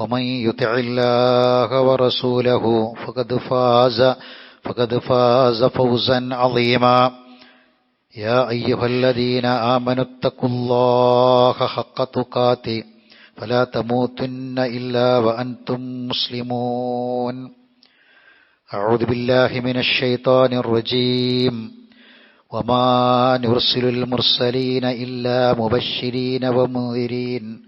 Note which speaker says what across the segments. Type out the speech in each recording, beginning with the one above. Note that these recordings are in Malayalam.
Speaker 1: ومن يطع الله ورسوله فقد فاز فقد فاز فوزا عظيما. يا أيها الذين آمنوا اتقوا الله حق تقاته فلا تموتن إلا وأنتم مسلمون. أعوذ بالله من الشيطان الرجيم. وما نرسل المرسلين إلا مبشرين ومنذرين.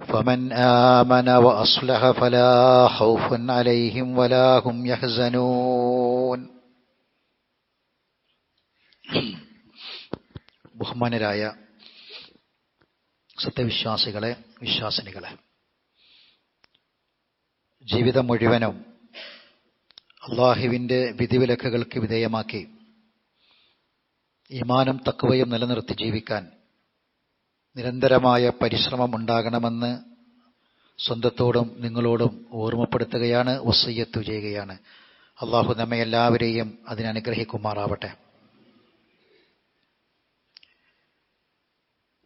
Speaker 1: فمن آمن وأصلح فلا خوف عليهم ولا هم يحزنون ബഹുമാനരായ സത്യവിശ്വാസികളെ വിശ്വാസിനികളെ ജീവിതം മുഴുവനും അള്ളാഹുവിൻ്റെ വിധിവിലക്കുകൾക്ക് വിധേയമാക്കി ഈമാനും തക്കവയും നിലനിർത്തി ജീവിക്കാൻ നിരന്തരമായ പരിശ്രമം ഉണ്ടാകണമെന്ന് സ്വന്തത്തോടും നിങ്ങളോടും ഓർമ്മപ്പെടുത്തുകയാണ് ഒസയ്യത്തു ചെയ്യുകയാണ്. അള്ളാഹു നമ്മെ എല്ലാവരെയും അതിനനുഗ്രഹിക്കുമാറാവട്ടെ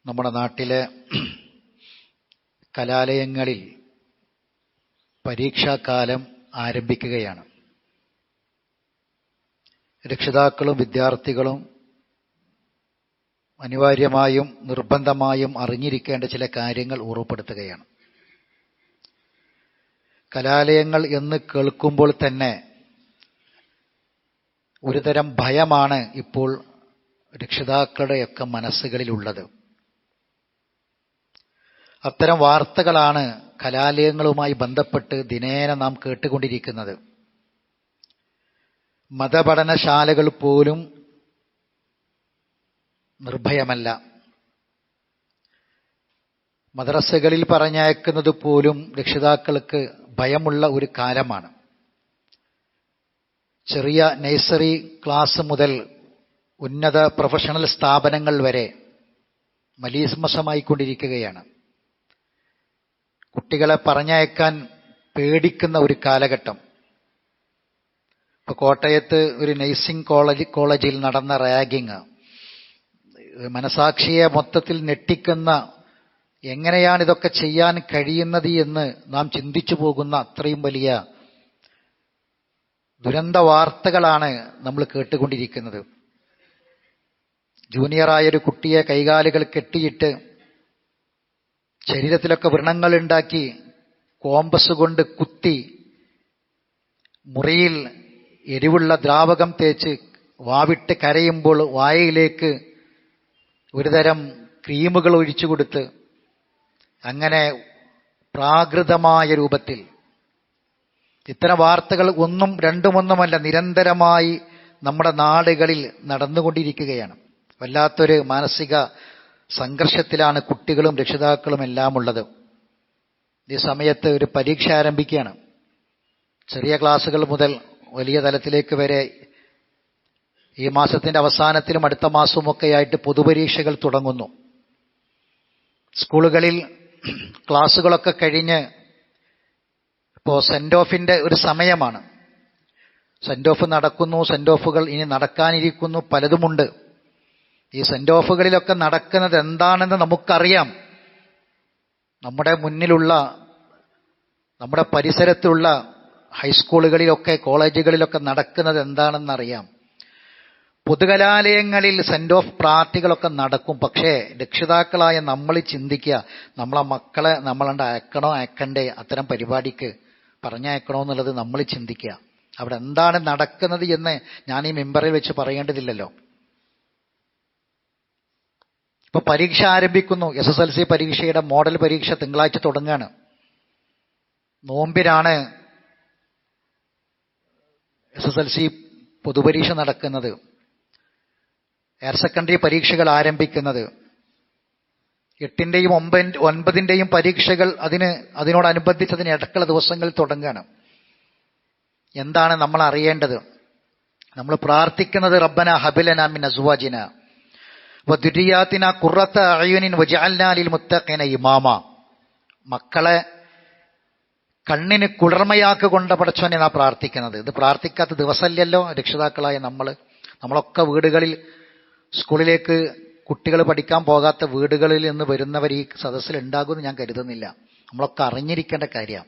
Speaker 1: നമ്മുടെ നാട്ടിലെ കലാലയങ്ങളിൽ പരീക്ഷാകാലം ആരംഭിക്കുകയാണ്. രക്ഷിതാക്കളും വിദ്യാർത്ഥികളും അനിവാര്യമായും നിർബന്ധമായും അറിഞ്ഞിരിക്കേണ്ട ചില കാര്യങ്ങൾ ഉറപ്പെടുത്തുകയാണ് കലാലയങ്ങൾ എന്ന് കേൾക്കുമ്പോൾ തന്നെ ഒരുതരം ഭയമാണ് ഇപ്പോൾ രക്ഷിതാക്കളുടെയൊക്കെ മനസ്സുകളിലുള്ളത്. അത്തരം വാർത്തകളാണ് കലാലയങ്ങളുമായി ബന്ധപ്പെട്ട് ദിനേന നാം കേട്ടുകൊണ്ടിരിക്കുന്നത്. മതപഠനശാലകൾ പോലും നിർഭയമല്ല. മദ്രസകളിൽ പറഞ്ഞയക്കുന്നത് പോലും രക്ഷിതാക്കൾക്ക് ഭയമുള്ള ഒരു കാലമാണ്. ചെറിയ നഴ്സറി ക്ലാസ് മുതൽ ഉന്നത പ്രൊഫഷണൽ സ്ഥാപനങ്ങൾ വരെ മലീസ്മസമായിക്കൊണ്ടിരിക്കുകയാണ് കുട്ടികളെ പറഞ്ഞയക്കാൻ പേടിക്കുന്ന ഒരു കാലഘട്ടം. ഇപ്പൊ കോട്ടയത്ത് ഒരു നഴ്സിംഗ് കോളേജ് കോളേജിൽ നടന്ന റാഗിങ്. മനസാക്ഷിയെ മൊത്തത്തിൽ ഞെട്ടിക്കുന്ന എങ്ങനെയാണ് ഇതൊക്കെ ചെയ്യാൻ കഴിയുന്നത് എന്ന് നാം ചിന്തിച്ചു പോകുന്ന അത്രയും വലിയ ദുരന്ത വാർത്തകളാണ് നമ്മൾ കേട്ടുകൊണ്ടിരിക്കുന്നത്. ജൂനിയറായൊരു കുട്ടിയെ കൈകാലുകൾ കെട്ടിയിട്ട് ശരീരത്തിലൊക്കെ വ്രണങ്ങളുണ്ടാക്കി കോമ്പസ് കൊണ്ട് കുത്തി മുറിയിൽ എരിവുള്ള ദ്രാവകം തേച്ച് വാവിട്ട് കരയുമ്പോൾ വായയിലേക്ക് ഒരുതരം ക്രീമുകൾ ഒഴിച്ചു കൊടുത്ത് അങ്ങനെ പ്രാകൃതമായ രൂപത്തിൽ ഇത്തരം വാർത്തകൾ ഒന്നും രണ്ടുമൊന്നുമല്ല നിരന്തരമായി നമ്മുടെ നാടുകളിൽ നടന്നുകൊണ്ടിരിക്കുകയാണ്. വല്ലാത്തൊരു മാനസിക സംഘർഷത്തിലാണ് കുട്ടികളും രക്ഷിതാക്കളും എല്ലാം ഉള്ളത്. ഈ സമയത്ത് ഒരു പരീക്ഷ ആരംഭിക്കുകയാണ്. ചെറിയ ക്ലാസ്സുകൾ മുതൽ വലിയ തലത്തിലേക്ക് വരെ ഈ മാസത്തിന്റെ അവസാനത്തിലും അടുത്ത മാസവുമൊക്കെയായിട്ട് പൊതുപരീക്ഷകൾ തുടങ്ങുന്നു. സ്കൂളുകളിൽ ക്ലാസ്സുകളൊക്കെ കഴിഞ്ഞ് ഇപ്പോൾ സെൻഡ് ഓഫിന്റെ ഒരു സമയമാണ്. സെൻഡ് ഓഫ് നടക്കുന്നു സെൻഡ് ഓഫുകൾ ഇനി നടക്കാനിരിക്കുന്നു പലതുമുണ്ട്. ഈ സെൻഡ് ഓഫുകളിലൊക്കെ നടക്കുന്നത് എന്താണെന്ന് നമുക്കറിയാം. നമ്മുടെ മുന്നിലുള്ള നമ്മുടെ പരിസരത്തുള്ള ഹൈസ്കൂളുകളിലൊക്കെ കോളേജുകളിലൊക്കെ നടക്കുന്നത് എന്താണെന്നറിയാം. പൊതുകലാലയങ്ങളിൽ സെൻഡ് ഓഫ് പാർട്ടികളൊക്കെ നടക്കും. പക്ഷേ രക്ഷിതാക്കളായ നമ്മൾ ചിന്തിക്കുക നമ്മളെ മക്കളെ നമ്മളണ്ട് അയക്കണോ അയക്കണ്ടേ? അത്തരം പരിപാടിക്ക് പറഞ്ഞയക്കണോ എന്നുള്ളത് നമ്മൾ ചിന്തിക്കുക. അവിടെ എന്താണ് നടക്കുന്നത് എന്ന് ഞാൻ ഈ മെമ്പറിൽ വെച്ച് പറയേണ്ടതില്ലല്ലോ. ഇപ്പൊ പരീക്ഷ ആരംഭിക്കുന്നു. എസ് എസ് എൽ സി പരീക്ഷയുടെ മോഡൽ പരീക്ഷ തിങ്കളാഴ്ച തുടങ്ങുകയാണ് നോമ്പിനാണ് എസ് എസ് എൽ സി പൊതുപരീക്ഷ നടക്കുന്നത്. ഹയർ സെക്കൻഡറി പരീക്ഷകൾ ആരംഭിക്കുന്നത്. എട്ടിന്റെയും ഒമ്പ ഒൻപതിന്റെയും പരീക്ഷകൾ അതിന് അതിനോടനുബന്ധിച്ച് അതിന് ഇടക്കുള്ള ദിവസങ്ങൾ തുടങ്ങുകയാണ് എന്താണ് നമ്മൾ അറിയേണ്ടത്? നമ്മൾ പ്രാർത്ഥിക്കുന്നത് റബ്ബന ഹബിലന മിൻ അസുവാജിന വദുരിയാത്തിന കുറത്ത അയുനിൻ വജാലിൽ മുത്തക്കേന ഇമാമ. മക്കളെ കണ്ണിന് കുളിർമയാക്ക കൊണ്ട പടച്ചോനെ നാ പ്രാർത്ഥിക്കുന്നത്. ഇത് പ്രാർത്ഥിക്കാത്ത ദിവസമല്ലല്ലോ രക്ഷിതാക്കളായ നമ്മൾ. നമ്മളൊക്കെ വീടുകളിൽ സ്കൂളിലേക്ക് കുട്ടികൾ പഠിക്കാൻ പോകാത്ത വീടുകളിൽ നിന്ന് വരുന്നവർ ഈ സദസ്സിൽ ഉണ്ടാകുമെന്ന് ഞാൻ കരുതുന്നില്ല. നമ്മളൊക്കെ അറിഞ്ഞിരിക്കേണ്ട കാര്യം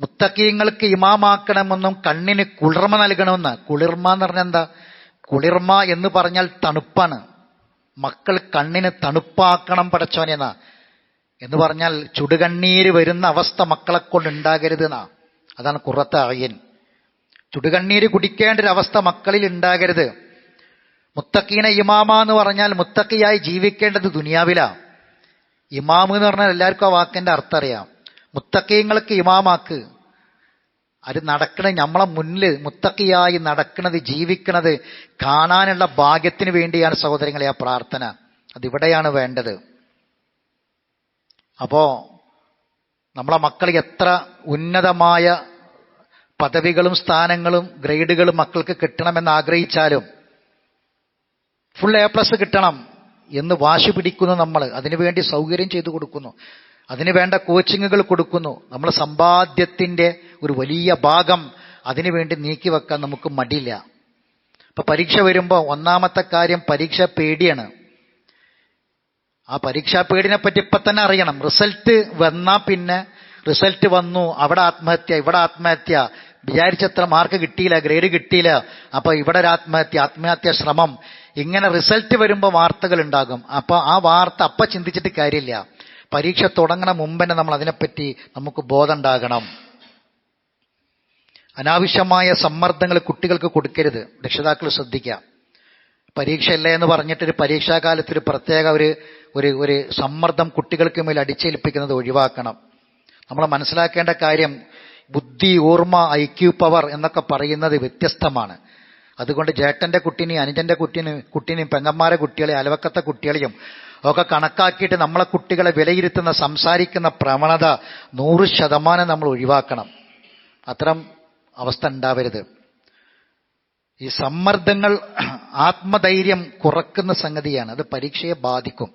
Speaker 1: മുത്തക്കീങ്ങൾക്ക് ഇമാമാക്കണമെന്നും കണ്ണിന് കുളിർമ നൽകണമെന്ന്. കുളിർമ എന്ന് പറഞ്ഞാൽ എന്താ? കുളിർമ എന്ന് പറഞ്ഞാൽ തണുപ്പാണ്. മക്കൾ കണ്ണിന് തണുപ്പാക്കണം പടച്ചോനെന്നാ എന്ന്. പറഞ്ഞാൽ ചുടുകണ്ണീര് വരുന്ന അവസ്ഥ മക്കളെ കൊണ്ട് ഉണ്ടാകരുത് എന്നാ. അതാണ് കുറത്ത അയ്യൻ. ചുടുകണ്ണീര് കുടിക്കേണ്ട ഒരു അവസ്ഥ മക്കളിൽ ഉണ്ടാകരുത്. മുത്തക്കീന ഇമാമ എന്ന് പറഞ്ഞാൽ മുത്തക്കിയായി ജീവിക്കേണ്ടത് ദുനിയാവിലാ. ഇമാമ് എന്ന് പറഞ്ഞാൽ എല്ലാവർക്കും ആ വാക്കിന്റെ അർത്ഥം അറിയാം. മുത്തക്കീങ്ങൾക്ക് ഇമാമാക്ക് അത് നടക്കണത് നമ്മളെ മുന്നിൽ മുത്തക്കിയായി നടക്കുന്നത് ജീവിക്കുന്നത് കാണാനുള്ള ഭാഗ്യത്തിന് വേണ്ടിയാണ് സഹോദരങ്ങളെ ആ പ്രാർത്ഥന. അതിവിടെയാണ് വേണ്ടത്. അപ്പോ നമ്മളെ മക്കൾ എത്ര ഉന്നതമായ പദവികളും സ്ഥാനങ്ങളും ഗ്രേഡുകളും മക്കൾക്ക് കിട്ടണമെന്ന് ആഗ്രഹിച്ചാലും ഫുൾ എ പ്ലസ് കിട്ടണം എന്ന് വാശി പിടിക്കുന്നു നമ്മൾ അതിനുവേണ്ടി സൗകര്യം ചെയ്തു കൊടുക്കുന്നു. അതിനുവേണ്ട കോച്ചിങ്ങുകൾ കൊടുക്കുന്നു. നമ്മൾ സമ്പാദ്യത്തിന്റെ ഒരു വലിയ ഭാഗം അതിനുവേണ്ടി നീക്കി വെക്കാൻ നമുക്ക് മടിയില്ല. അപ്പൊ പരീക്ഷ വരുമ്പോൾ ഒന്നാമത്തെ കാര്യം പരീക്ഷ പേടിയാണ്. ആ പരീക്ഷാ പേടിനെ പറ്റി ഇപ്പൊ തന്നെ അറിയണം. റിസൾട്ട് വന്നാൽ പിന്നെ റിസൾട്ട് വന്നു അവിടെ ആത്മഹത്യ ഇവിടെ ആത്മഹത്യ. വിചാരിച്ചത്ര മാർക്ക് കിട്ടിയില്ല ഗ്രേഡ് കിട്ടിയില്ല. അപ്പൊ ഇവിടെ ഒരു ആത്മഹത്യ ആത്മഹത്യ ശ്രമം. ഇങ്ങനെ റിസൾട്ട് വരുമ്പോൾ വാർത്തകൾ ഉണ്ടാകും അപ്പൊ ആ വാർത്ത അപ്പൊ ചിന്തിച്ചിട്ട് കാര്യമില്ല. പരീക്ഷ തുടങ്ങണ മുമ്പന്നെ നമ്മൾ അതിനെപ്പറ്റി നമുക്ക് ബോധം ഉണ്ടാകണം അനാവശ്യമായ സമ്മർദ്ദങ്ങൾ കുട്ടികൾക്ക് കൊടുക്കരുത്. രക്ഷിതാക്കൾ ശ്രദ്ധിക്കാം. പരീക്ഷയല്ലേ എന്ന് പറഞ്ഞിട്ടൊരു പരീക്ഷാകാലത്ത് ഒരു പ്രത്യേക ഒരു ഒരു ഒരു സമ്മർദ്ദം കുട്ടികൾക്ക് മേൽ അടിച്ചേൽപ്പിക്കുന്നത് ഒഴിവാക്കണം. നമ്മൾ മനസ്സിലാക്കേണ്ട കാര്യം ബുദ്ധി ഓർമ്മ ഐ പവർ എന്നൊക്കെ പറയുന്നത് വ്യത്യസ്തമാണ്. അതുകൊണ്ട് ജേട്ടന്റെ കുട്ടിനെയും അനുജന്റെ കുട്ടിന് കുട്ടിനെയും പെങ്ങന്മാരെ കുട്ടികളെ അലവക്കത്തെ കുട്ടികളെയും ഒക്കെ കണക്കാക്കിയിട്ട് നമ്മളെ കുട്ടികളെ വിലയിരുത്തുന്ന സംസാരിക്കുന്ന പ്രവണത നൂറ് ശതമാനം നമ്മൾ ഒഴിവാക്കണം. അത്തരം അവസ്ഥ ഉണ്ടാവരുത്. ഈ സമ്മർദ്ദങ്ങൾ ആത്മധൈര്യം കുറക്കുന്ന സംഗതിയാണ്. അത് പരീക്ഷയെ ബാധിക്കും.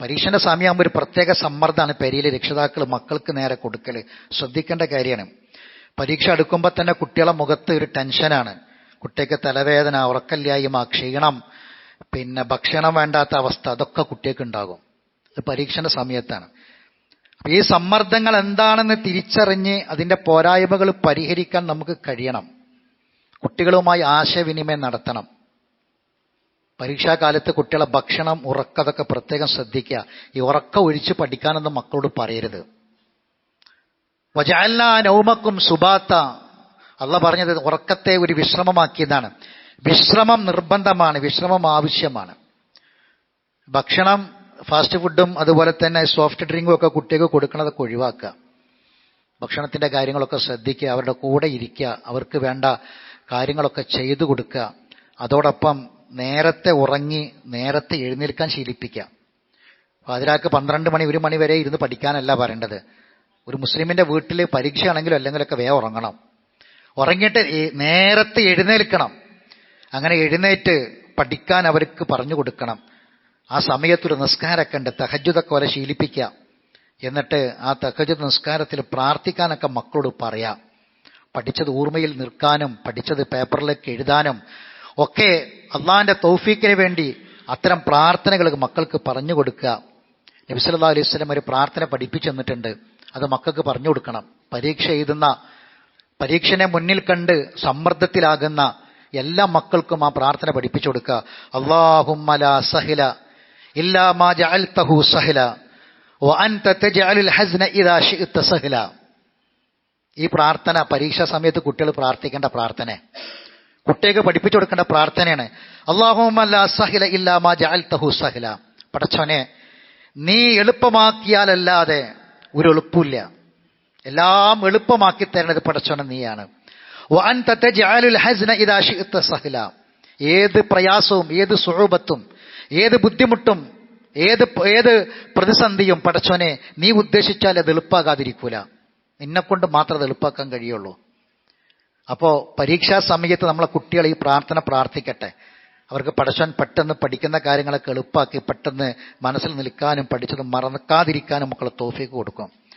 Speaker 1: പരീക്ഷന്റെ സമയമാകുമ്പോൾ ഒരു പ്രത്യേക സമ്മർദ്ദമാണ് പെരിയിലെ രക്ഷിതാക്കൾ മക്കൾക്ക് നേരെ കൊടുക്കൽ ശ്രദ്ധിക്കേണ്ട കാര്യമാണ്. പരീക്ഷ അടുക്കുമ്പോൾ തന്നെ കുട്ടികളെ മുഖത്ത് ഒരു ടെൻഷനാണ്. കുട്ടിക്ക് തലവേദന ഉറക്കല്ലായ്മ ക്ഷീണം പിന്നെ ഭക്ഷണം വേണ്ടാത്ത അവസ്ഥ അതൊക്കെ കുട്ടികൾക്ക് ഉണ്ടാകും. അത് പരീക്ഷണ സമയത്താണ്. അപ്പൊ ഈ സമ്മർദ്ദങ്ങൾ എന്താണെന്ന് തിരിച്ചറിഞ്ഞ് അതിന്റെ പോരായ്മകൾ പരിഹരിക്കാൻ നമുക്ക് കഴിയണം. കുട്ടികളുമായി ആശയവിനിമയം നടത്തണം. പരീക്ഷാകാലത്ത് കുട്ടികളെ ഭക്ഷണം ഉറക്കതൊക്കെ പ്രത്യേകം ശ്രദ്ധിക്കുക. ഈ ഉറക്കം ഒഴിച്ച് പഠിക്കാനൊന്നും മക്കളോട് പറയരുത്. വജാല നൗമക്കും സുബാത്ത. അല്ല പറഞ്ഞത് ഉറക്കത്തെ ഒരു വിശ്രമമാക്കിയതാണ്. വിശ്രമം നിർബന്ധമാണ് വിശ്രമം ആവശ്യമാണ്. ഭക്ഷണം ഫാസ്റ്റ് ഫുഡും അതുപോലെ തന്നെ സോഫ്റ്റ് ഡ്രിങ്കും ഒക്കെ കുട്ടികൾക്ക് കൊടുക്കണതൊക്കെ ഒഴിവാക്കുക. ഭക്ഷണത്തിന്റെ കാര്യങ്ങളൊക്കെ ശ്രദ്ധിക്കുക അവരുടെ കൂടെ ഇരിക്കുക അവർക്ക് വേണ്ട കാര്യങ്ങളൊക്കെ ചെയ്തു കൊടുക്കുക. അതോടൊപ്പം നേരത്തെ ഉറങ്ങി നേരത്തെ എഴുന്നേൽക്കാൻ ശീലിപ്പിക്കുക. പാതിരാക്ക് പന്ത്രണ്ട് മണി ഒരു മണി വരെ ഇരുന്ന് പഠിക്കാനല്ല പറയേണ്ടത്. ഒരു മുസ്ലിമിന്റെ വീട്ടിൽ പരീക്ഷയാണെങ്കിലും അല്ലെങ്കിലൊക്കെ വേ ഉറങ്ങണം. ഉറങ്ങിയിട്ട് നേരത്തെ എഴുന്നേൽക്കണം. അങ്ങനെ എഴുന്നേറ്റ് പഠിക്കാൻ അവർക്ക് പറഞ്ഞു കൊടുക്കണം. ആ സമയത്തൊരു നിസ്കാരമൊക്കെ ഉണ്ട്. തഹജുദൊക്കെ വരെ ശീലിപ്പിക്കുക. എന്നിട്ട് ആ തഹജ് നിസ്കാരത്തിൽ പ്രാർത്ഥിക്കാനൊക്കെ മക്കളോട് പറയാം. പഠിച്ചത് ഓർമ്മയിൽ നിൽക്കാനും പഠിച്ചത് പേപ്പറിലേക്ക് എഴുതാനും ഒക്കെ അള്ളാഹിന്റെ തൗഫീക്കിന് വേണ്ടി അത്തരം പ്രാർത്ഥനകൾ മക്കൾക്ക് പറഞ്ഞു കൊടുക്കുക. നബി സല്ലല്ലാഹു അലൈഹി സ്വലം ഒരു പ്രാർത്ഥന പഠിപ്പിച്ചു തന്നിട്ടുണ്ട്. അത് മക്കൾക്ക് പറഞ്ഞു കൊടുക്കണം. പരീക്ഷ എഴുതുന്ന പരീക്ഷനെ മുന്നിൽ കണ്ട് സമ്മർദ്ദത്തിലാകുന്ന എല്ലാ മക്കൾക്കും ആ പ്രാർത്ഥന പഠിപ്പിച്ചു കൊടുക്കുക. അള്ളാഹുമ്മ ലാ സഹില ഇല്ലാ മാ ജഅൽതഹു സഹില അൻത തജഅലുൽ ഹസ്ന ഇദാ ഈ പ്രാർത്ഥന പരീക്ഷാ സമയത്ത് കുട്ടികൾ പ്രാർത്ഥിക്കേണ്ട പ്രാർത്ഥന. കുട്ടികൾക്ക് പഠിപ്പിച്ചു കൊടുക്കേണ്ട പ്രാർത്ഥനയാണ്. അള്ളാഹുമ്മ ലാ സഹില ഇല്ലാ മാ ജഅൽതഹു സഹില. പടച്ചോനെ നീ എളുപ്പമാക്കിയാലല്ലാതെ ഒരു എളുപ്പമില്ല എല്ലാം എളുപ്പമാക്കി തരുന്നത് പടച്ചോണ നീയാണ്. സഹല. ഏത് പ്രയാസവും ഏത് സുഹബത്തും ഏത് ബുദ്ധിമുട്ടും ഏത് ഏത് പ്രതിസന്ധിയും പടച്ചോനെ നീ ഉദ്ദേശിച്ചാൽ അത് എളുപ്പാകാതിരിക്കൂല. നിന്നെ കൊണ്ട് മാത്രം അത് എളുപ്പാക്കാൻ കഴിയുള്ളൂ. അപ്പോൾ പരീക്ഷാ സമയത്ത് നമ്മളെ കുട്ടികൾ ഈ പ്രാർത്ഥന പ്രാർത്ഥിക്കട്ടെ. അവർക്ക് പടച്ചോൻ പെട്ടെന്ന് പഠിക്കുന്ന കാര്യങ്ങളൊക്കെ എളുപ്പാക്കി പെട്ടെന്ന് മനസ്സിൽ നിൽക്കാനും പഠിച്ചത് മറക്കാതിരിക്കാനും മക്കളെ തോഫിക്ക് കൊടുക്കും.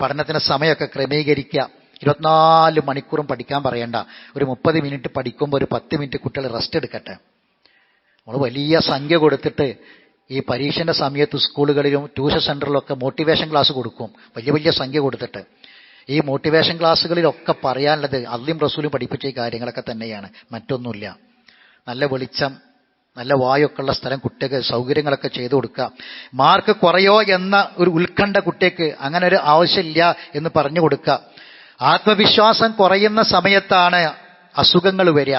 Speaker 1: പഠനത്തിന് സമയമൊക്കെ ക്രമീകരിക്കുക. ഇരുപത്തിനാല് മണിക്കൂറും പഠിക്കാൻ പറയണ്ട. ഒരു മുപ്പത് മിനിറ്റ് പഠിക്കുമ്പോൾ ഒരു പത്ത് മിനിറ്റ് കുട്ടികൾ റെസ്റ്റ് എടുക്കട്ടെ. നമ്മൾ വലിയ സംഖ്യ കൊടുത്തിട്ട് ഈ പരീക്ഷന്റെ സമയത്ത് സ്കൂളുകളിലും ട്യൂഷൻ സെന്ററിലൊക്കെ മോട്ടിവേഷൻ ക്ലാസ് കൊടുക്കും. വലിയ വലിയ സംഖ്യ കൊടുത്തിട്ട്. ഈ മോട്ടിവേഷൻ ക്ലാസ്സുകളിലൊക്കെ പറയാനുള്ളത് അള്ളിയും റസൂലും പഠിപ്പിച്ച ഈ കാര്യങ്ങളൊക്കെ തന്നെയാണ്. മറ്റൊന്നുമില്ല. നല്ല വെളിച്ചം നല്ല വായൊക്കെ ഉള്ള സ്ഥലം കുട്ടിക്ക് സൗകര്യങ്ങളൊക്കെ ചെയ്തു കൊടുക്കുക. മാർക്ക് കുറയോ എന്ന ഒരു ഉത്കണ്ഠ കുട്ടിക്ക് അങ്ങനെ ഒരു ആവശ്യമില്ല എന്ന് പറഞ്ഞു കൊടുക്കുക. ആത്മവിശ്വാസം കുറയുന്ന സമയത്താണ് അസുഖങ്ങൾ വരിക.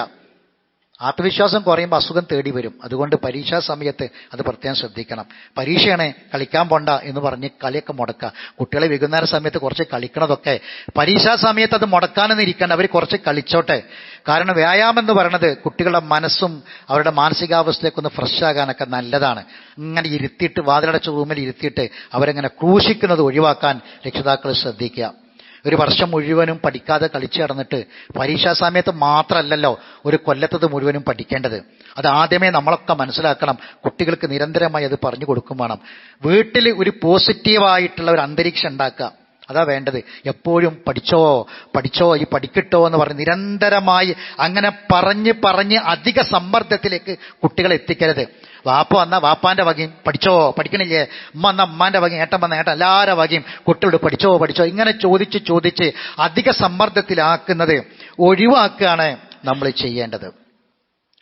Speaker 1: ആത്മവിശ്വാസം കുറയുമ്പോൾ അസുഖം തേടി വരും. അതുകൊണ്ട് പരീക്ഷാ സമയത്ത് അത് പ്രത്യേകം ശ്രദ്ധിക്കണം. പരീക്ഷയാണ് കളിക്കാൻ പോണ്ട എന്ന് പറഞ്ഞ് കളിയൊക്കെ മുടക്കുക. കുട്ടികളെ വൈകുന്നേര സമയത്ത് കുറച്ച് കളിക്കണതൊക്കെ പരീക്ഷാ സമയത്ത് അത് മുടക്കാനൊന്നും ഇരിക്കണ്ട. അവർ കുറച്ച് കളിച്ചോട്ടെ. കാരണം വ്യായാമം എന്ന് പറയുന്നത് കുട്ടികളുടെ മനസ്സും അവരുടെ മാനസികാവസ്ഥയൊക്കെ ഒന്ന് ഫ്രഷ് ആകാനൊക്കെ നല്ലതാണ്. ഇങ്ങനെ ഇരുത്തിയിട്ട് വാതിലടച്ച റൂമിൽ ഇരുത്തിയിട്ട് അവരെങ്ങനെ ക്രൂശിക്കുന്നത് ഒഴിവാക്കാൻ രക്ഷിതാക്കൾ ശ്രദ്ധിക്കുക. ഒരു വർഷം മുഴുവനും പഠിക്കാതെ കളിച്ചു കടന്നിട്ട് പരീക്ഷാ സമയത്ത് മാത്രമല്ലല്ലോ ഒരു കൊല്ലത്തത് മുഴുവനും പഠിക്കേണ്ടത്. അത് ആദ്യമേ നമ്മളൊക്കെ മനസ്സിലാക്കണം. കുട്ടികൾക്ക് നിരന്തരമായി അത് പറഞ്ഞു കൊടുക്കും വേണം. വീട്ടിൽ ഒരു പോസിറ്റീവായിട്ടുള്ള ഒരു അന്തരീക്ഷം ഉണ്ടാക്കുക. അതാ വേണ്ടത്. എപ്പോഴും പഠിച്ചോ പഠിച്ചോ ഈ പഠിക്കിട്ടോ എന്ന് പറഞ്ഞ് നിരന്തരമായി അങ്ങനെ പറഞ്ഞ് പറഞ്ഞ് അധിക സമ്മർദ്ദത്തിലേക്ക് കുട്ടികളെ എത്തിക്കരുത്. വാപ്പ വന്ന വാപ്പാന്റെ വകയും പഠിച്ചോ? പഠിക്കണില്ലേ? അമ്മ വന്ന അമ്മാന്റെ വകയും ഏട്ടൻ വന്ന ഏട്ടൻ എല്ലാവരുടെ വകയും കുട്ടികളോട് പഠിച്ചോ? പഠിച്ചോ? ഇങ്ങനെ ചോദിച്ച് ചോദിച്ച് അധിക സമ്മർദ്ദത്തിലാക്കുന്നത് ഒഴിവാക്കുകയാണ് നമ്മൾ ചെയ്യേണ്ടത്.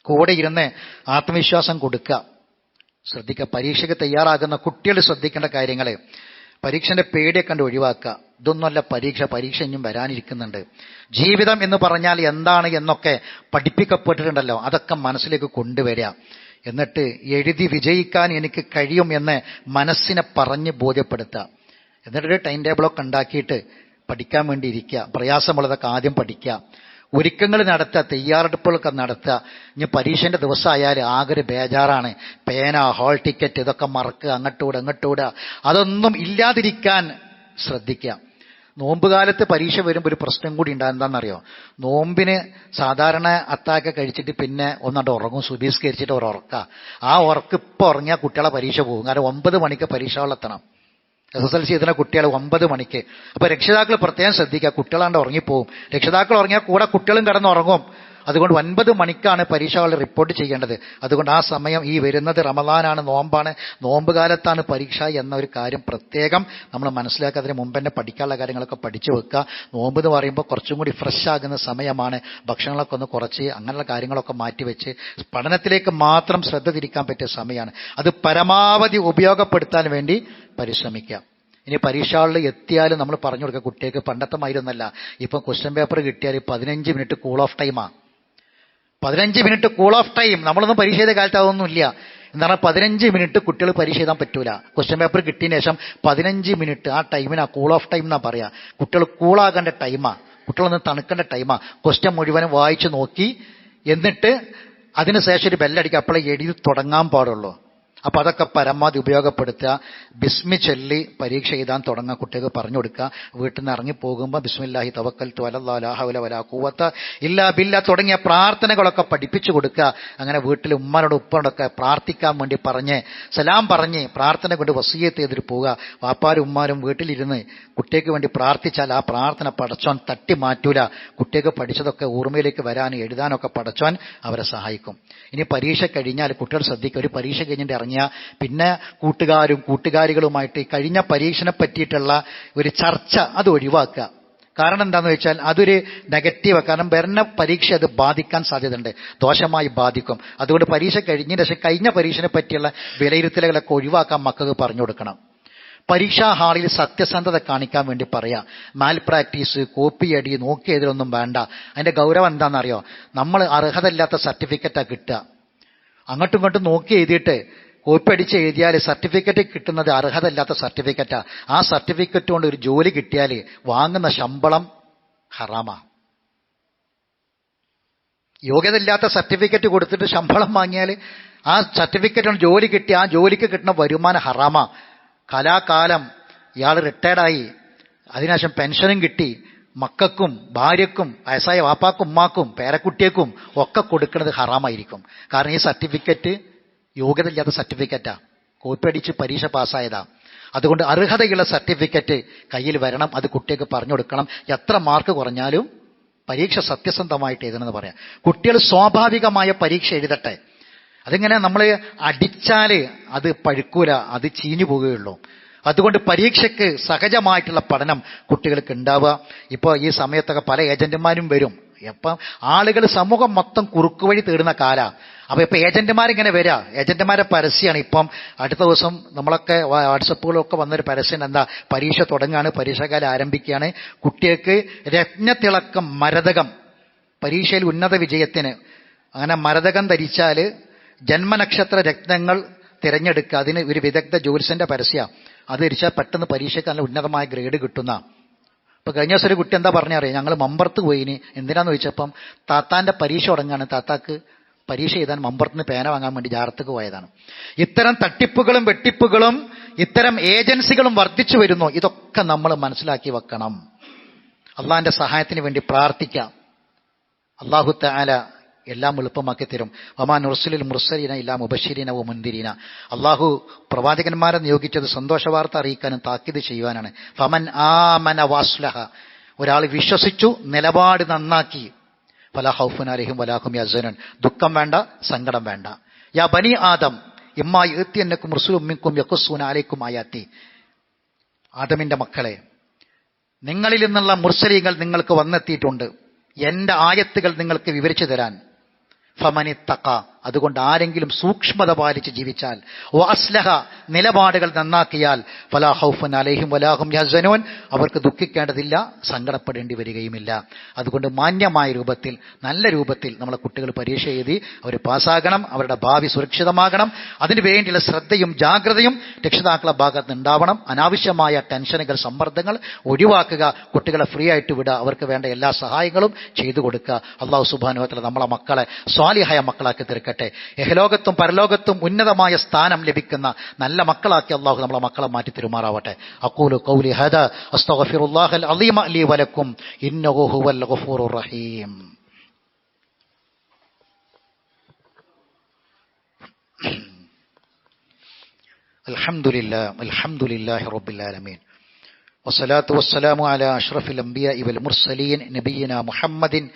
Speaker 1: കൂടെ ഇരുന്ന് ആത്മവിശ്വാസം കൊടുക്കുക. ശ്രദ്ധിക്കുക. പരീക്ഷയ്ക്ക് തയ്യാറാകുന്ന കുട്ടികൾ ശ്രദ്ധിക്കേണ്ട കാര്യങ്ങൾ. പരീക്ഷന്റെ പേടിയെ കണ്ട് ഒഴിവാക്കുക. ഇതൊന്നുമല്ല പരീക്ഷ. പരീക്ഷ ഇനിയും വരാനിരിക്കുന്നുണ്ട്. ജീവിതം എന്ന് പറഞ്ഞാൽ എന്താണ് എന്നൊക്കെ പഠിപ്പിക്കപ്പെട്ടിട്ടുണ്ടല്ലോ. അതൊക്കെ മനസ്സിലേക്ക് കൊണ്ടുവരിക. എന്നിട്ട് എഴുതി വിജയിക്കാൻ എനിക്ക് കഴിയും എന്ന് മനസ്സിനെ പറഞ്ഞ് ബോധ്യപ്പെടുത്തുക. എന്നിട്ടൊരു ടൈം ടേബിളൊക്കെ ഉണ്ടാക്കിയിട്ട് പഠിക്കാൻ വേണ്ടി ഇരിക്കുക. പ്രയാസമുള്ളതൊക്കെ ആദ്യം പഠിക്കുക. ഒരുക്കങ്ങൾ നടത്തുക തയ്യാറെടുപ്പുകളൊക്കെ നടത്തുക. ഇനി പരീക്ഷന്റെ ദിവസമായാൽ ആകെ ഒരു ബേജാറാണ്. പേന ഹാൾ ടിക്കറ്റ് ഇതൊക്കെ മറക്കുക അങ്ങോട്ടൂടെ അങ്ങോട്ടൂടെ അതൊന്നും ഇല്ലാതിരിക്കാൻ ശ്രദ്ധിക്കുക. നോമ്പുകാലത്ത് പരീക്ഷ വരുമ്പോൾ ഒരു പ്രശ്നം കൂടി ഉണ്ടാകും എന്താണെന്നറിയോ? നോമ്പിന് സാധാരണ അത്താക്ക കഴിച്ചിട്ട് പിന്നെ ഒന്നാണ്ട് ഉറങ്ങും സുബീസ്കരിച്ചിട്ട് ഒരു ഉറക്കുക ആ ഉറക്ക് ഇപ്പൊ ഉറങ്ങിയാൽ കുട്ടികളെ പരീക്ഷ പോകും. കാരണം ഒമ്പത് മണിക്ക് പരീക്ഷകളെത്തണം എസ് എസ് എൽ സി എത്തുന്ന കുട്ടികൾ ഒമ്പത് മണിക്ക്. അപ്പൊ രക്ഷിതാക്കൾ പ്രത്യേകം ശ്രദ്ധിക്കുക. കുട്ടികളാണ്ട് ഉറങ്ങിപ്പോവും. രക്ഷിതാക്കൾ ഉറങ്ങിയാൽ കൂടെ കുട്ടികളും കിടന്നുറങ്ങും അതുകൊണ്ട് ഒൻപത് മണിക്കാണ് പരീക്ഷകൾ റിപ്പോർട്ട് ചെയ്യേണ്ടത്. അതുകൊണ്ട് ആ സമയം ഈ വരുന്നത് റമദാനാണ് നോമ്പാണ്. നോമ്പ് കാലത്താണ് പരീക്ഷ എന്ന ഒരു കാര്യം പ്രത്യേകം നമ്മൾ മനസ്സിലാക്കുക. അതിന് മുമ്പ് തന്നെ പഠിക്കാനുള്ള കാര്യങ്ങളൊക്കെ പഠിച്ചു വെക്കുക. നോമ്പ് എന്ന് പറയുമ്പോൾ കുറച്ചും കൂടി ഫ്രഷ് ആകുന്ന സമയമാണ്. ഭക്ഷണങ്ങളൊക്കെ ഒന്ന് കുറച്ച് അങ്ങനെയുള്ള കാര്യങ്ങളൊക്കെ മാറ്റിവെച്ച് പഠനത്തിലേക്ക് മാത്രം ശ്രദ്ധ തിരിക്കാൻ പറ്റിയ സമയമാണ്. അത് പരമാവധി ഉപയോഗപ്പെടുത്താൻ വേണ്ടി പരിശ്രമിക്കുക. ഇനി പരീക്ഷകളിൽ എത്തിയാലും നമ്മൾ പറഞ്ഞു കൊടുക്കുക കുട്ടികൾക്ക് പണ്ടത്തെ മാതിരൊന്നല്ല ഇപ്പം ക്വസ്റ്റ്യൻ പേപ്പർ കിട്ടിയാൽ പതിനഞ്ച് മിനിറ്റ് കൂൾ ഓഫ് ടൈമാണ് പതിനഞ്ച് മിനിറ്റ് കൂൾ ഓഫ് ടൈം നമ്മളൊന്നും പരീക്ഷ ചെയ്ത കാലത്ത് അതൊന്നുമില്ല എന്താണ് പതിനഞ്ച് മിനിറ്റ് കുട്ടികൾ പരീക്ഷ എഴുതാൻ പറ്റൂല. ക്വസ്റ്റ്യൻ പേപ്പർ കിട്ടിയ ശേഷം പതിനഞ്ച് മിനിറ്റ് ആ ടൈമിനാ കൂൾ ഓഫ് ടൈം എന്നാ പറയാ. കുട്ടികൾ കൂളാകേണ്ട ടൈമാ കുട്ടികളൊന്ന് തണുക്കേണ്ട ടൈമാ ക്വസ്റ്റ്യൻ മുഴുവനും വായിച്ചു നോക്കി. എന്നിട്ട് അതിനുശേഷം ഒരു ബെല്ലടിക്കുക അപ്പോഴേ എഴുതി തുടങ്ങാൻ പാടുള്ളൂ. അപ്പൊ അതൊക്കെ പരമാവധി ഉപയോഗപ്പെടുത്തുക. ബിസ്മി ചൊല്ലി പരീക്ഷ എഴുതാൻ തുടങ്ങുക കുട്ടികൾക്ക് പറഞ്ഞു കൊടുക്കുക. വീട്ടിൽ നിന്ന് ഇറങ്ങി പോകുമ്പോൾ ബിസ്മില്ലാഹി തവക്കൽ തുവലാഹുല വലാ കൂവത്ത ഇല്ല ബില്ല തുടങ്ങിയ പ്രാർത്ഥനകളൊക്കെ പഠിപ്പിച്ചു കൊടുക്കുക. അങ്ങനെ വീട്ടിൽ ഉമ്മനോട് ഉപ്പനോടൊക്കെ പ്രാർത്ഥിക്കാൻ വേണ്ടി പറഞ്ഞ് സലാം പറഞ്ഞ് പ്രാർത്ഥന കൊണ്ട് വസീയത്ത് ചെയ്തിട്ട് പോവുക. വാപ്പാരും ഉമ്മാരും വീട്ടിലിരുന്ന് കുട്ടിക്ക് വേണ്ടി പ്രാർത്ഥിച്ചാൽ ആ പ്രാർത്ഥന പടച്ചോൻ തട്ടി മാറ്റൂല. കുട്ടികൾക്ക് പഠിച്ചതൊക്കെ ഓർമ്മയിലേക്ക് വരാനും എഴുതാനൊക്കെ പടച്ചോൻ അവരെ സഹായിക്കും. ഇനി പരീക്ഷ കഴിഞ്ഞാൽ കുട്ടികൾ ശ്രദ്ധിക്കുക. ഒരു പരീക്ഷ കഴിഞ്ഞിട്ട് ഇറങ്ങിയ പിന്നെ കൂട്ടുകാരും കൂട്ടുകാരികളുമായിട്ട് കഴിഞ്ഞ പരീക്ഷനെ പറ്റിയിട്ടുള്ള ഒരു ചർച്ച അത് ഒഴിവാക്കുക. കാരണം എന്താണെന്ന് വെച്ചാൽ അതൊരു നെഗറ്റീവ് കാരണം വരുന്ന പരീക്ഷ അത് ബാധിക്കാൻ സാധ്യതയുണ്ട്. ദോഷമായി ബാധിക്കും. അതുകൊണ്ട് പരീക്ഷ കഴിഞ്ഞ ശേഷം കഴിഞ്ഞ പരീക്ഷനെ പറ്റിയുള്ള വിലയിരുത്തലുകളൊക്കെ ഒഴിവാക്കാൻ മക്കൾക്ക് പറഞ്ഞു കൊടുക്കണം. പരീക്ഷാ ഹാളിൽ സത്യസന്ധത കാണിക്കാൻ വേണ്ടി പറയാം. മാൽ പ്രാക്ടീസ് കോപ്പിയടി നോക്കി എതിരൊന്നും വേണ്ട. അതിന്റെ ഗൗരവം എന്താണെന്നറിയോ? നമ്മൾ അർഹതയില്ലാത്ത സർട്ടിഫിക്കറ്റാണ് കിട്ടുക. അങ്ങോട്ടും ഇങ്ങോട്ടും നോക്കി എഴുതിയിട്ട് കോപ്പി അടിച്ച് എഴുതിയാൽ സർട്ടിഫിക്കറ്റ് കിട്ടുന്നത് അർഹതയില്ലാത്ത സർട്ടിഫിക്കറ്റാ. ആ സർട്ടിഫിക്കറ്റ് കൊണ്ട് ഒരു ജോലി കിട്ടിയാൽ വാങ്ങുന്ന ശമ്പളം ഹറാമാ. യോഗ്യതയില്ലാത്ത സർട്ടിഫിക്കറ്റ് കൊടുത്തിട്ട് ശമ്പളം വാങ്ങിയാൽ ആ സർട്ടിഫിക്കറ്റ് ജോലി കിട്ടി ആ ജോലിക്ക് കിട്ടുന്ന വരുമാനം ഹറാമാ. കലാകാലം ഇയാൾ റിട്ടയർഡായി. അതിനുശേഷം പെൻഷനും കിട്ടി. മക്കൾക്കും ഭാര്യക്കും വയസ്സായ വാപ്പാക്കും ഉമ്മാക്കും പേരക്കുട്ടിയേക്കും ഒക്കെ കൊടുക്കുന്നത് ഹറാമായിരിക്കും. കാരണം ഈ സർട്ടിഫിക്കറ്റ് യോഗ്യതയില്ലാത്ത സർട്ടിഫിക്കറ്റാ. കോപ്പി അടിച്ച് പരീക്ഷ പാസ്സായതാ. അതുകൊണ്ട് അർഹതയുള്ള സർട്ടിഫിക്കറ്റ് കയ്യിൽ വരണം അത് കുട്ടികൾക്ക് പറഞ്ഞു കൊടുക്കണം. എത്ര മാർക്ക് കുറഞ്ഞാലും പരീക്ഷ സത്യസന്ധമായിട്ട് എഴുതണമെന്ന് പറയാം. കുട്ടികൾ സ്വാഭാവികമായ പരീക്ഷ എഴുതട്ടെ. അതിങ്ങനെ നമ്മൾ അടിച്ചാൽ അത് പഴുക്കൂല അത് ചീഞ്ഞു പോവുകയുള്ളൂ. അതുകൊണ്ട് പരീക്ഷയ്ക്ക് സഹജമായിട്ടുള്ള പഠനം കുട്ടികൾക്ക് ഉണ്ടാവുക. ഇപ്പോൾ ഈ സമയത്തൊക്കെ പല ഏജന്റുമാരും വരും. അപ്പം ആളുകൾ സമൂഹം മൊത്തം കുറുക്കു വഴി തേടുന്ന കാല. അപ്പൊ ഇപ്പൊ ഏജന്റുമാരിങ്ങനെ വരിക ഏജന്റുമാരെ പരസ്യമാണ് ഇപ്പം അടുത്ത ദിവസം നമ്മളൊക്കെ വാട്സപ്പുകളൊക്കെ വന്നൊരു പരസ്യം എന്താ? പരീക്ഷ തുടങ്ങുകയാണ് പരീക്ഷാകാലം ആരംഭിക്കുകയാണ്. കുട്ടികൾക്ക് രത്നത്തിളക്കം മരതകം. പരീക്ഷയിൽ ഉന്നത വിജയത്തിന്. അങ്ങനെ മരതകം ധരിച്ചാൽ ജന്മനക്ഷത്ര രത്നങ്ങൾ തിരഞ്ഞെടുക്കുക. അതിന് ഒരു വിദഗ്ധ ജ്യോത്സ്യന്റെ പരസ്യ. അത് ധരിച്ചാൽ പെട്ടെന്ന് പരീക്ഷയ്ക്ക് നല്ല ഉന്നതമായ ഗ്രേഡ് കിട്ടുന്ന ഇപ്പൊ കഴിഞ്ഞ ദിവസം ഒരു കുട്ടി എന്താ പറഞ്ഞറിയാം ഞങ്ങൾ മമ്പർത്ത് പോയിനി. എന്തിനാന്ന് ചോദിച്ചപ്പം താത്താന്റെ പരീക്ഷ ഉടങ്ങാണ് താത്താക്ക് പരീക്ഷ എഴുതാൻ മമ്പറത്തിന് പേന വാങ്ങാൻ വേണ്ടി ജാറത്തേക്ക് പോയതാണ്. ഇത്തരം തട്ടിപ്പുകളും വെട്ടിപ്പുകളും ഇത്തരം ഏജൻസികളും വർദ്ധിച്ചു വരുന്നു. ഇതൊക്കെ നമ്മൾ മനസ്സിലാക്കി വെക്കണം. അള്ളാഹിന്റെ സഹായത്തിന് വേണ്ടി പ്രാർത്ഥിക്കാം. അള്ളാഹു താല എല്ലാം എളുപ്പമാക്കി തരും. ഒമാൻ ഉർസുലിൽ മുർസലീന ഇല്ല മുബഷിരീന ഓ മുന്തിരീന അള്ളാഹു പ്രവാചകന്മാരെ നിയോഗിച്ചത് സന്തോഷ വാർത്ത അറിയിക്കാനും താക്കീത് ചെയ്യുവാനാണ്. ഫമൻ ആമന വാസ്ലഹ. ഒരാൾ വിശ്വസിച്ചു നിലപാട് നന്നാക്കി. ഹൗഫുൻ അലഹും വലാഹും യസനൻ ദുഃഖം വേണ്ട സങ്കടം വേണ്ട. യാ ബനി ആദം ഇമ്മാ എത്തിയന്നക്കും റുസുലുമ്മിക്കും യക്കുസൂൻ ആലേക്കും ആയാത്തി. ആദമിന്റെ മക്കളെ നിങ്ങളിൽ നിന്നുള്ള മുർസലീങ്ങൾ നിങ്ങൾക്ക് വന്നെത്തിയിട്ടുണ്ട്. എന്റെ ആയത്തുകൾ നിങ്ങൾക്ക് വിവരിച്ചു തരാൻ. فمن اتقى. അതുകൊണ്ട് ആരെങ്കിലും സൂക്ഷ്മത പാലിച്ച് ജീവിച്ചാൽ ഓ അസ്ലഹ നിലപാടുകൾ നന്നാക്കിയാൽ ഫലാ ഹൗഫൻ അലൈഹിം വലാഹും യസനോൻ അവർക്ക് ദുഃഖിക്കേണ്ടതില്ല സങ്കടപ്പെടേണ്ടി വരികയുമില്ല. അതുകൊണ്ട് മാന്യമായ രൂപത്തിൽ നല്ല രൂപത്തിൽ നമ്മളെ കുട്ടികൾ പരീക്ഷ എഴുതി അവർ പാസ്സാകണം അവരുടെ ഭാവി സുരക്ഷിതമാകണം അതിനു വേണ്ടിയുള്ള ശ്രദ്ധയും ജാഗ്രതയും രക്ഷിതാക്കളെ ഭാഗത്ത് ഉണ്ടാവണം അനാവശ്യമായ ടെൻഷനുകൾ സമ്മർദ്ദങ്ങൾ ഒഴിവാക്കുക കുട്ടികളെ ഫ്രീ ആയിട്ട് വിടുക അവർക്ക് വേണ്ട എല്ലാ സഹായങ്ങളും ചെയ്തു കൊടുക്കുക. അള്ളാഹു സുബാനുവത്തിൽ നമ്മളെ മക്കളെ സ്വാലിഹായ മക്കളാക്കി തീർക്കട്ടെ യഹലോകത്തും പരലോകത്തും ഉന്നതമായ സ്ഥാനം ലഭിക്കുന്ന നല്ല മക്കളാക്കി അള്ളാഹു നമ്മളെ മക്കളെ മാറ്റി തിരുമാറാവട്ടെ അക്കൂലു കൗലി ഹദ അസ്തഗ്ഫിറുല്ലാഹൽ അലീമ ലി വലക്കും ഇന്നഹു ഹുവൽ ഗഫൂറുർ റഹീം الحمد لله الحمد لله رب العالمين والصلاة والسلام على أشرف الأنبياء والمرسلين نبينا محمد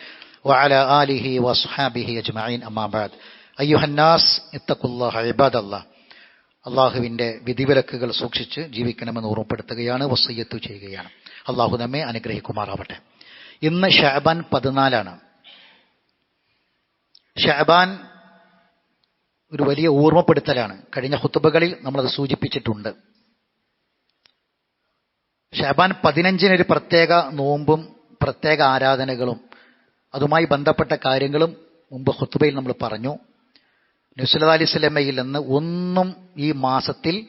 Speaker 1: وعلى آله وصحابه أجمعين أما بعد അയ്യുഹന്നാസ് ഇത്തക്കുല്ലാഹ ഇബാദല്ല. അള്ളാഹുവിന്റെ വിധിവിലക്കുകൾ സൂക്ഷിച്ച് ജീവിക്കണമെന്ന് ഓർമ്മപ്പെടുത്തുകയാണ് വസയ്യത്തു ചെയ്യുകയാണ്. അള്ളാഹു നമ്മെ അനുഗ്രഹിക്കുമാറാവട്ടെ. ഇന്ന് ഷാബാൻ പതിനാലാണ്. ഷാബാൻ ഒരു വലിയ ഓർമ്മപ്പെടുത്തലാണ്. കഴിഞ്ഞ ഹുത്തുബകളിൽ നമ്മളത് സൂചിപ്പിച്ചിട്ടുണ്ട്. ഷാബാൻ പതിനഞ്ചിനൊരു പ്രത്യേക നോമ്പും പ്രത്യേക ആരാധനകളും അതുമായി ബന്ധപ്പെട്ട കാര്യങ്ങളും മുമ്പ് ഹുത്തുബയിൽ നമ്മൾ പറഞ്ഞു. നുസ്ലത് അലി സ്വലമയിൽ നിന്ന് ഒന്നും ഈ മാസത്തിൽ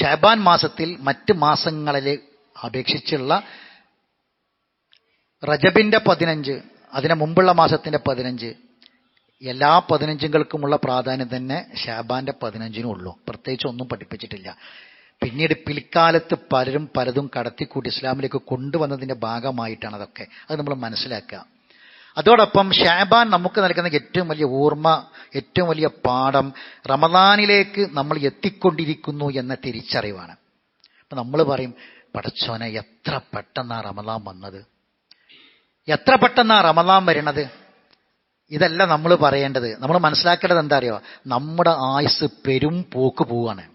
Speaker 1: ഷാബാൻ മാസത്തിൽ മറ്റ് മാസങ്ങളിലെ അപേക്ഷിച്ചുള്ള റജബിന്റെ പതിനഞ്ച് അതിനു മുമ്പുള്ള മാസത്തിന്റെ പതിനഞ്ച് എല്ലാ പതിനഞ്ചുകൾക്കുമുള്ള പ്രാധാന്യം തന്നെ ഷാബാന്റെ പതിനഞ്ചിനും ഉള്ളൂ പ്രത്യേകിച്ച് ഒന്നും പഠിപ്പിച്ചിട്ടില്ല. പിന്നീട് പിൽക്കാലത്ത് പലരും പലതും കടത്തിക്കൂട്ടി ഇസ്ലാമിലേക്ക് കൊണ്ടുവന്നതിന്റെ ഭാഗമായിട്ടാണ് അതൊക്കെ. അത് നമ്മൾ മനസ്സിലാക്കുക. അതോടൊപ്പം ഷാബാൻ നമുക്ക് നൽകുന്ന ഏറ്റവും വലിയ ഓർമ്മ ഏറ്റവും വലിയ പാഠം റമദാനിലേക്ക് നമ്മൾ എത്തിക്കൊണ്ടിരിക്കുന്നു എന്ന തിരിച്ചറിവാണ്. അപ്പൊ നമ്മൾ പറയും പടച്ചോനെ എത്ര പെട്ടെന്നാ റമദാൻ വന്നത്? എത്ര പെട്ടെന്നാ റമദാൻ വരണത്? ഇതല്ല നമ്മൾ പറയേണ്ടത്. നമ്മൾ മനസ്സിലാക്കേണ്ടത് എന്താ അറിയോ? നമ്മുടെ ആയുസ് പെരും പോക്ക് പോവാണ്.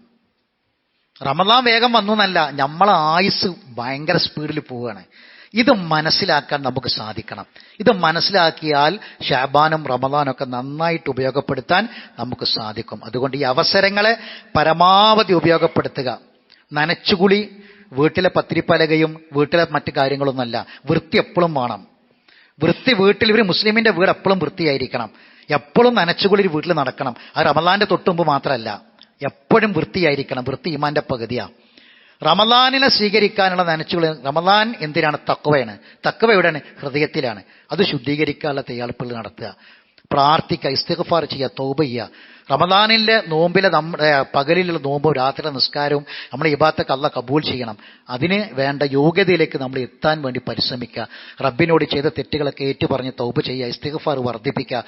Speaker 1: റമദാൻ വേഗം വന്നു എന്നല്ല നമ്മളെ ആയുസ് ഭയങ്കര സ്പീഡിൽ പോവുകയാണ് ഇത് മനസ്സിലാക്കാൻ നമുക്ക് സാധിക്കണം. ഇത് മനസ്സിലാക്കിയാൽ ഷാബാനും റമദാനൊക്കെ നന്നായിട്ട് ഉപയോഗപ്പെടുത്താൻ നമുക്ക് സാധിക്കും. അതുകൊണ്ട് ഈ അവസരങ്ങളെ പരമാവധി ഉപയോഗപ്പെടുത്തുക. നനച്ചുകുളി വീട്ടിലെ പത്തിരിപ്പലകയും വീട്ടിലെ മറ്റു കാര്യങ്ങളൊന്നുമല്ല വൃത്തി എപ്പോഴും വേണം. വൃത്തി വീട്ടിൽ ഒരു മുസ്ലിമിന്റെ വീട് എപ്പോഴും വൃത്തിയായിരിക്കണം. എപ്പോഴും നനച്ചുകുളി വീട്ടിൽ നടക്കണം. അത് റമദാന്റെ തൊട്ടുമുമ്പ് മാത്രമല്ല എപ്പോഴും വൃത്തിയായിരിക്കണം. വൃത്തി ഇമാന്റെ പകുതിയാ. റമദാനിനെ സ്വീകരിക്കാനുള്ള നനച്ചുകൾ റമദാൻ എന്തിനാണ്? തക്കവയാണ് തക്കവ എവിടെയാണ്? ഹൃദയത്തിലാണ്. അത് ശുദ്ധീകരിക്കാനുള്ള തയ്യാറെടുപ്പുകൾ നടത്തുക. പ്രാർത്ഥിക്കുക ഇസ്തിഗ്ഫാർ ചെയ്യുക തൗബ ചെയ്യുക. റമദാനിലെ നോമ്പിലെ നമ്മുടെ പകലിലുള്ള നോമ്പും രാത്രിയിലെ നിസ്കാരവും നമ്മുടെ ഇബാത്തൊക്കെ അല്ല കബൂൽ ചെയ്യണം. അതിന് വേണ്ട യോഗ്യതയിലേക്ക് നമ്മൾ എത്താൻ വേണ്ടി പരിശ്രമിക്കുക. റബ്ബിനോട് ചെയ്ത തെറ്റുകളൊക്കെ ഏറ്റുപറഞ്ഞ് തൗബ് ചെയ്യുക ഇസ്തിഗഫാർ വർദ്ധിപ്പിക്കുക.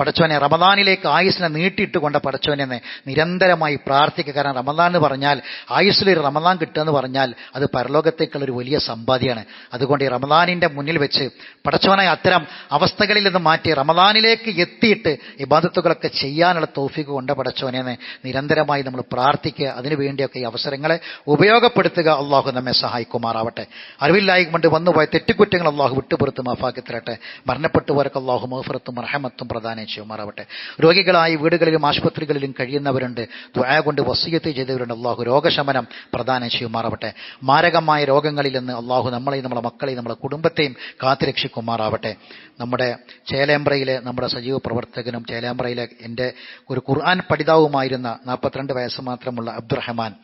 Speaker 1: പടച്ചവനെ റമദാനിലേക്ക് ആയുസിനെ നീട്ടിയിട്ട് കൊണ്ട പടച്ചവനെ നിരന്തരമായി പ്രാർത്ഥിക്കുക. കാരണം റമദാൻ എന്ന് പറഞ്ഞാൽ ആയുസ്സിലൊരു റമദാൻ കിട്ടുക എന്ന് പറഞ്ഞാൽ അത് പരലോകത്തേക്കുള്ള ഒരു വലിയ സമ്പാദ്യമാണ്. അതുകൊണ്ട് ഈ റമദാനിന്റെ മുന്നിൽ വെച്ച് പടച്ചവനായ അത്തരം അവസ്ഥകളിൽ നിന്ന് മാറ്റി റമദാനിലേക്ക് എത്തിയിട്ട് ഇബാദത്തുകളൊക്കെ ചെയ്യാനുള്ള തൗഫീഖ് കൊണ്ട പടച്ചവനെ നിരന്തരമായി നമ്മൾ പ്രാർത്ഥിക്കുക. അതിനുവേണ്ടിയൊക്കെ ഈ അവസരങ്ങളെ ഉപയോഗപ്പെടുത്തുക. അള്ളാഹു നമ്മെ സഹായിക്കുമാറാവട്ടെ. അറിവില്ലായി കൊണ്ട് വന്നുപോയ തെറ്റുകുറ്റങ്ങൾ അള്ളാഹു വിട്ടുപുറത്ത് മാഫാക്കി തരട്ടെ മരണപ്പെട്ടവർക്ക് അള്ളാഹു മഹഫറത്തും റഹമത്തും പ്രധാനം ചെയ്യുമാറാവട്ടെ. രോഗികളായി വീടുകളിലും ആശുപത്രികളിലും കഴിയുന്നവരുണ്ട്. ദ്വായ കൊണ്ട് വസീയത്ത് ചെയ്തവരുണ്ട്. അള്ളാഹു രോഗശമനം പ്രധാനം ചെയ്യുമാറാവട്ടെ. മാരകമായ രോഗങ്ങളിൽ നിന്ന് അള്ളാഹു നമ്മളെയും നമ്മുടെ മക്കളെയും നമ്മുടെ കുടുംബത്തെയും കാത്തുരക്ഷിക്കുമാറാവട്ടെ. നമ്മുടെ ചേലേമ്പ്രയിലെ നമ്മുടെ സജീവ പ്രവർത്തകനും ചേലേമ്പ്രയിലെ എന്റെ ഒരു ഖുർആൻ പഠിതാവുമായിരുന്ന നാൽപ്പത്തിരണ്ട് വയസ്സ് മാത്രമുള്ള അബ്ദുറഹ്മാൻ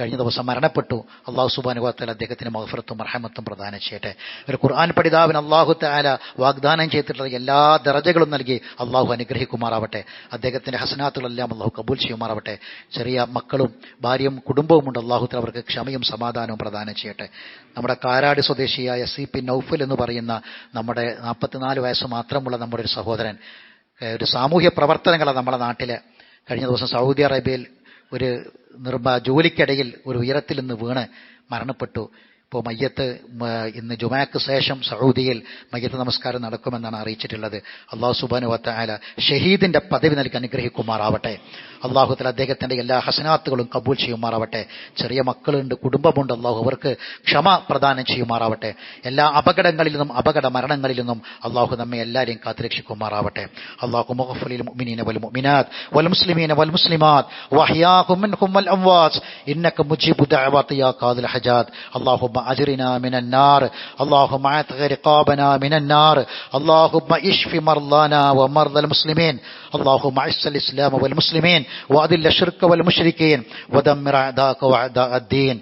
Speaker 1: കഴിഞ്ഞ ദിവസം മരണപ്പെട്ടു. അള്ളാഹു സുബാനുഭവത്തിൽ അദ്ദേഹത്തിന് മഹഫറത്തും അർഹമത്തും പ്രദാനം ചെയ്യട്ടെ. ഒരു ഖുർആൻ പഠിതാവിന് അള്ളാഹു താല വാഗ്ദാനം ചെയ്തിട്ടുള്ള എല്ലാ ദറജകളും നൽകി അള്ളാഹു അനുഗ്രഹിക്കുമാറാവട്ടെ. അദ്ദേഹത്തിന്റെ ഹസനാത്തുകളെല്ലാം അള്ളാഹു കബൂൽ ചെയ്യുമാറാവട്ടെ. ചെറിയ മക്കളും ഭാര്യയും കുടുംബവും ഉണ്ട്. അള്ളാഹുത്തിൽ അവർക്ക് ക്ഷമയും സമാധാനവും പ്രദാനം ചെയ്യട്ടെ. നമ്മുടെ കാരാട് സ്വദേശിയായ സി പി നൌഫൽ എന്ന് പറയുന്ന നമ്മുടെ നാൽപ്പത്തിനാല് വയസ്സ് മാത്രമുള്ള നമ്മുടെ ഒരു സഹോദരൻ ഒരു സാമൂഹ്യ പ്രവർത്തനങ്ങളാണ് നമ്മുടെ നാട്ടിൽ കഴിഞ്ഞ ദിവസം സൗദി അറേബ്യയിൽ ഒരു നിർമ്മ ജോലിക്കിടയിൽ ഒരു ഉയരത്തിൽ നിന്ന് വീണ് മരണപ്പെട്ടു. ഇപ്പോൾ മയ്യത്ത് ഇന്ന് ജുമാക്ക് ശേഷം സൗദിയിൽ മയ്യത്ത് നമസ്കാരം നടക്കുമെന്നാണ് അറിയിച്ചിട്ടുള്ളത്. അള്ളാഹു സുബാനു വത്താല ഷഹീദിന്റെ പദവി നൽകി അനുഗ്രഹിക്കുമാറാവട്ടെ. അള്ളാഹുത്തിൽ അദ്ദേഹത്തിന്റെ എല്ലാ ഹസനാത്തുകളും കബൂൽ ചെയ്യുമാറാവട്ടെ. ചെറിയ മക്കളുണ്ട് കുടുംബമുണ്ട് അള്ളാഹു അവർക്ക് ക്ഷമ പ്രദാനം ചെയ്യുമാറാവട്ടെ. എല്ലാ അപകടങ്ങളിൽ നിന്നും അപകട മരണങ്ങളിൽ നിന്നും അള്ളാഹു നമ്മെ എല്ലാവരെയും കാത്തിരക്ഷിക്കുമാറാവട്ടെ. അള്ളാഹു മുഹഫലിൽ മുഅ്മിനീന വൽ മുഅ്മിനാത് വൽ മുസ്ലിമീന വൽ മുസ്ലിമാത് വഹിയാ മിൻഹും വൽ അംവാസ് ഇന്നക മുജീബു ദഅവാത് യാ ഖാദിൽ ഹജാത് അല്ലാഹുമ്മ أجرنا من النار. اللهم اعتق رقابنا من النار. اللهم اشف مرضانا ومرضى المسلمين. اللهم أعز الإسلام والمسلمين. وأذل الشرك والمشركين. ودمر أعداءك وأعداء الدين.